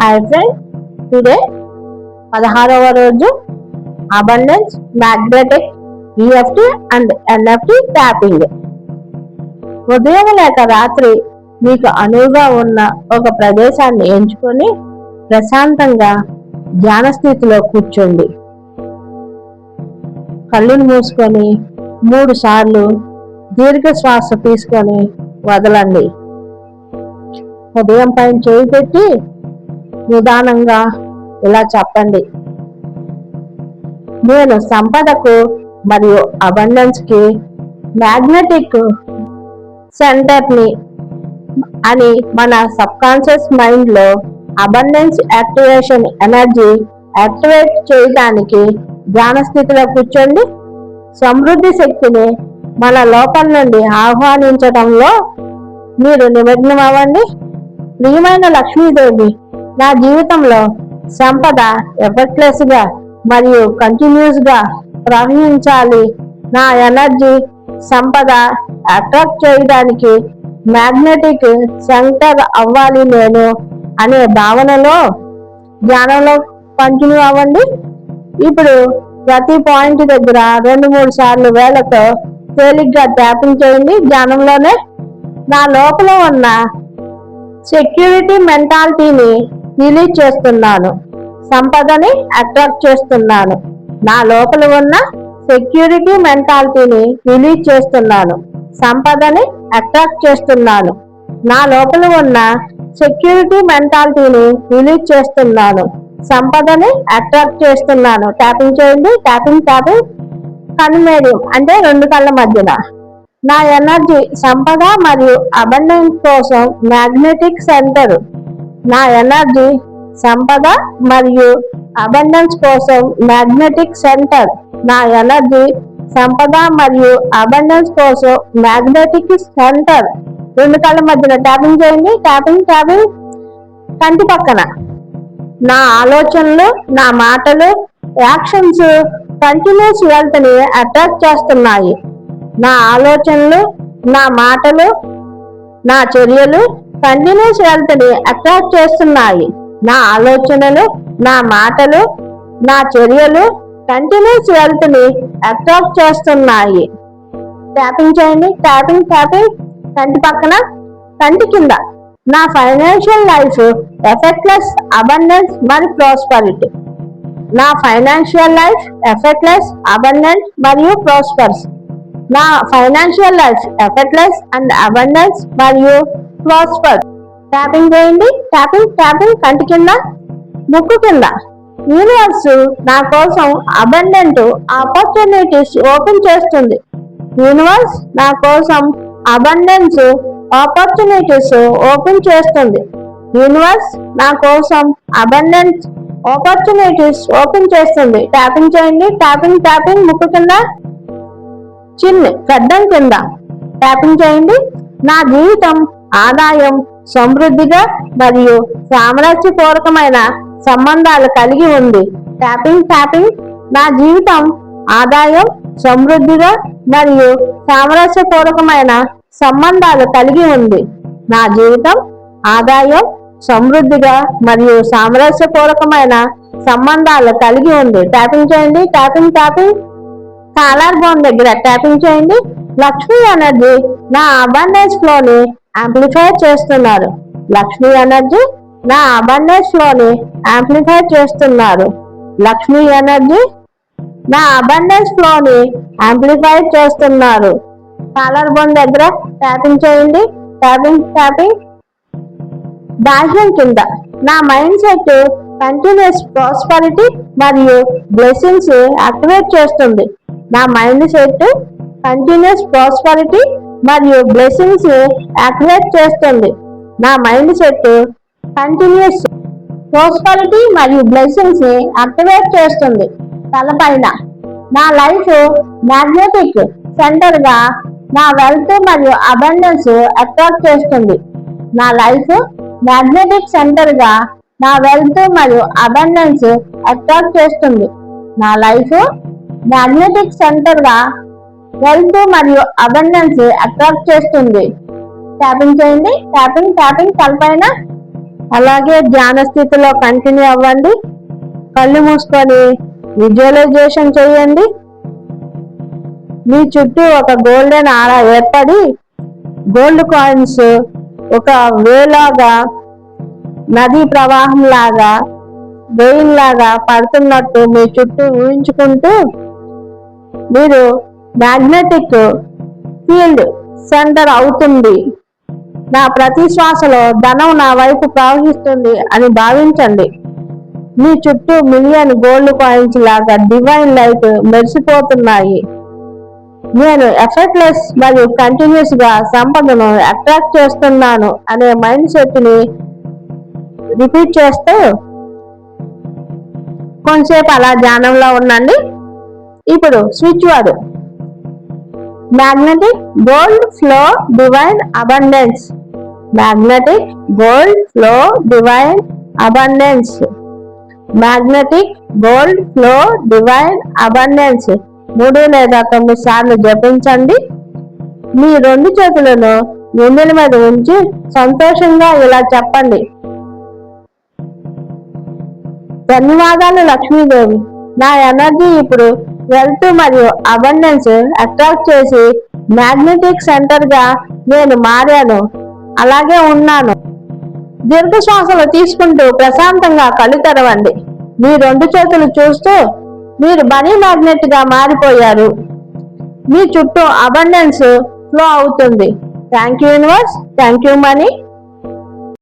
Hi friend today పదహారవ రోజు abundance magnetic EFT and NFT tapping. ఉదయం లేక రాత్రి మీకు అనువుగా ఉన్న ఒక ప్రదేశాన్ని ఎంచుకొని ప్రశాంతంగా ధ్యాన స్థితిలో కూర్చోండి. కళ్ళును మూసుకొని మూడు సార్లు దీర్ఘ శ్వాస తీసుకొని వదలండి. ఉదయం పైన చేయి పెట్టి నిదానంగా ఇలా చెప్పండి. నేను సంపదకు మరియు అబండెన్స్కి మ్యాగ్నెటిక్ సెంటర్ని అని మన సబ్ కాన్షియస్ మైండ్లో అబండెన్స్ యాక్టివేషన్ ఎనర్జీ యాక్టివేట్ చేయడానికి ధ్యాన స్థితిలో కూర్చోండి. సమృద్ధి శక్తిని మన లోపల నుండి ఆహ్వానించడంలో మీరు నిమగ్నం అవ్వండి ప్రియమైన లక్ష్మీదేవి నా జీవితంలో సంపద ఎఫర్ట్లెస్గా మరియు కంటిన్యూస్గా ప్రవహించాలి. నా ఎనర్జీ సంపద అట్రాక్ట్ చేయడానికి మ్యాగ్నెటిక్ సెంటర్ అవ్వాలి నేను అనే భావనలో ధ్యానంలో కంటిన్యూ అవ్వండి. ఇప్పుడు ప్రతి పాయింట్ దగ్గర రెండు మూడు సార్లు వేలతో తేలిగ్గా ట్యాపింగ్ చేయండి ధ్యానంలోనే. నా లోపల ఉన్న సెక్యూరిటీ మెంటాలిటీని రిలీజ్ చేస్తున్నాను. సంపదని అట్రాక్ట్ చేస్తున్నాను. నా లోపల ఉన్న సెక్యూరిటీ మెంటాలిటీని రిలీజ్ చేస్తున్నాను. సంపదని అట్రాక్ట్ చేస్తున్నాను. నా లోపల ఉన్న సెక్యూరిటీ మెంటాలిటీని రిలీజ్ చేస్తున్నాను. సంపదని అట్రాక్ట్ చేస్తున్నాను. ట్యాపింగ్ చేయండి. Tapping tapping. కన్మేడియం అంటే రెండు కళ్ళ మధ్యన. నా ఎనర్జీ సంపద మరియు అబండెన్స్ కోసం మ్యాగ్నెటిక్ సెంటర్ నా ఎనర్జీ సంపద మరియు అబండెన్స్ కోసం మ్యాగ్నెటిక్ సెంటర్. నా ఎనర్జీ సంపద మరియు అబండెన్స్ కోసం మ్యాగ్నెటిక్ సెంటర్. రెండు కళ్ళ మధ్యన ట్యాపింగ్ చేయండి. Tapping tapping. కంటి పక్కన. నా ఆలోచనలు నా మాటలు యాక్షన్స్ కంటిన్యూస్ వెల్త్ని అట్రాక్ట్ చేస్తున్నాయి. నా ఆలోచనలు నా మాటలు నా చర్యలు కంటిన్యూస్ వెల్త్ని అట్రాక్ట్ చేస్తున్నాయి. నా ఆలోచనలు నా మాటలు నా చర్యలు కంటిన్యూస్ వెల్త్ని అట్రాక్ట్ చేస్తున్నాయి. ట్యాపింగ్ చేయండి ట్యాపింగ్ ట్యాపింగ్. కంటి పక్కన కంటి కింద. నా ఫైనాన్షియల్ లైఫ్ ఎఫెక్ట్లెస్ అబండెన్స్ మరియు ప్రాస్పరిటీ. నా ఫైనాన్షియల్ లైఫ్ ఎఫెక్ట్లెస్ అబండెన్స్ మరియు ప్రాస్పర్స్. నా financial life effortless and abundance మరియు ప్రాస్పర్ ట్యాపింగ్ చేయండి. ట్యాపింగ్ ట్యాపింగ్ కంటి కింద ముక్కు కింద. యూనివర్స్ నా కోసం అబండెంట్ ఆపర్చునిటీస్ ఓపెన్ చేస్తుంది. యూనివర్స్ నా కోసం అబండెన్స్ ఆపర్చునిటీస్ ఓపెన్ చేస్తుంది. యూనివర్స్ నా కోసం అబండెన్స్ ఆపర్చునిటీస్ ఓపెన్ చేస్తుంది. ట్యాపింగ్ చేయండి. ట్యాపింగ్ ట్యాపింగ్ ముక్కు కింద చిన్న గడ్డం కింద. ట్యాపింగ్ చేయండి. నా జీవితం ఆదాయం సమృద్ధిగా మరియు సామ్రాజ్యపూర్వకమైన సంబంధాలు కలిగి ఉంది. ట్యాపింగ్ ట్యాపింగ్ నా జీవితం ఆదాయం సమృద్ధిగా మరియు సామరస్యపూర్వకమైన సంబంధాలు కలిగి ఉంది. నా జీవితం ఆదాయం సమృద్ధిగా మరియు సామరస్యపూర్వకమైన సంబంధాలు కలిగి ఉంది. ట్యాపింగ్ చేయండి ట్యాపింగ్ ట్యాపింగ్ కాలర్ బోన్ దగ్గర ట్యాపింగ్ చేయండి. లక్ష్మీ ఎనర్జీ నా అబండెన్స్ ఫ్లోని యాంప్లిఫై చేస్తున్నారు. లక్ష్మీ ఎనర్జీ నా అబండెన్స్ ఫ్లోని యాంప్లిఫై చేస్తున్నారు. లక్ష్మీ ఎనర్జీ నా అబండెన్స్ ఫ్లోని యాంప్లిఫై చేస్తున్నారు. కాలర్ బోన్ దగ్గర ట్యాపింగ్ చేయండి. ట్యాపింగ్ ట్యాపింగ్ బాహ్యం కింద నా మైండ్ సెట్ కంటిన్యూస్ ప్రాస్పరిటీ మరియు బ్లెస్సింగ్స్ యాక్టివేట్ చేస్తుంది. నా మైండ్ సెట్ కంటిన్యూస్ ప్రాస్పరిటీ మరియు బ్లెస్సింగ్స్ యాక్టివేట్ చేస్తుంది. నా మైండ్ సెట్ కంటిన్యూస్ ప్రాస్పరిటీ మరియు బ్లెస్సింగ్స్ యాక్టివేట్ చేస్తుంది. తలపైన నా లైఫ్ మ్యాగ్నెటిక్ సెంటర్గా నా వెల్త్ మరియు అబండెన్స్ అట్రాక్ట్ చేస్తుంది. నా లైఫ్ మ్యాగ్నెటిక్ సెంటర్గా నా వెల్త్ మరియు అబండెన్స్ అట్రాక్ట్ చేస్తుంది. నా లైఫ్ మ్యాగ్నెటిక్ సెంటర్గా వెల్త్ మరియు అబండెన్స్ అట్రాక్ట్ చేస్తుంది. ట్యాపింగ్ చేయండి. ట్యాపింగ్ ట్యాపింగ్ తలపైన అలాగే ధ్యాన స్థితిలో కంటిన్యూ అవ్వండి. కళ్ళు మూసుకొని విజువలైజేషన్ చేయండి. మీ చుట్టూ ఒక గోల్డెన్ ఆరా ఏర్పడి గోల్డ్ కాయిన్స్ ఒక వేలాగా నదీ ప్రవాహం లాగా రెయిన్ లాగా పడుతున్నట్టు మీ చుట్టూ ఊహించుకుంటూ మీరు మ్యాగ్నెటిక్ ఫీల్డ్ సెంటర్ అవుతుంది. నా ప్రతి శ్వాసలో ధనం నా వైపు ప్రవహిస్తుంది అని భావించండి. మీ చుట్టూ మిలియన్ గోల్డ్ కాయిన్స్ లాగా డివైన్ లైట్ మెరిసిపోతున్నాయి. నేను ఎఫర్ట్లెస్ మరియు కంటిన్యూస్గా సంపదను అట్రాక్ట్ చేస్తున్నాను అనే మైండ్ సెట్ని రిపీట్ చేస్తూ కొంతసేపు అలా ధ్యానంలో ఉండండి. ఇప్పుడు స్విచ్ వాడు magnetic gold flow divine abundance magnetic gold flow divine abundance magnetic gold flow divine abundance మూడు లేదా తొమ్మిది సార్లు జపించండి. మీ రెండు చేతులను గుండెల మీద ఉంచి సంతోషంగా ఇలా చెప్పండి. ధన్యవాదాలు లక్ష్మీదేవి. నా ఎనర్జీ ఇప్పుడు వెల్త్ మరియు అబండెన్స్ అట్రాక్ట్ చేసి మ్యాగ్నెటిక్ సెంటర్గా నేను మారాను. అలాగే ఉన్నాను. దీర్ఘ శ్వాసలు తీసుకుంటూ ప్రశాంతంగా కళ్ళు తెరవండి. మీ రెండు చేతులు చూస్తూ మీరు బనీ మ్యాగ్నెట్గా మారిపోయారు. మీ చుట్టూ అబండెన్స్ ఫ్లో అవుతుంది. Thank you universe thank you money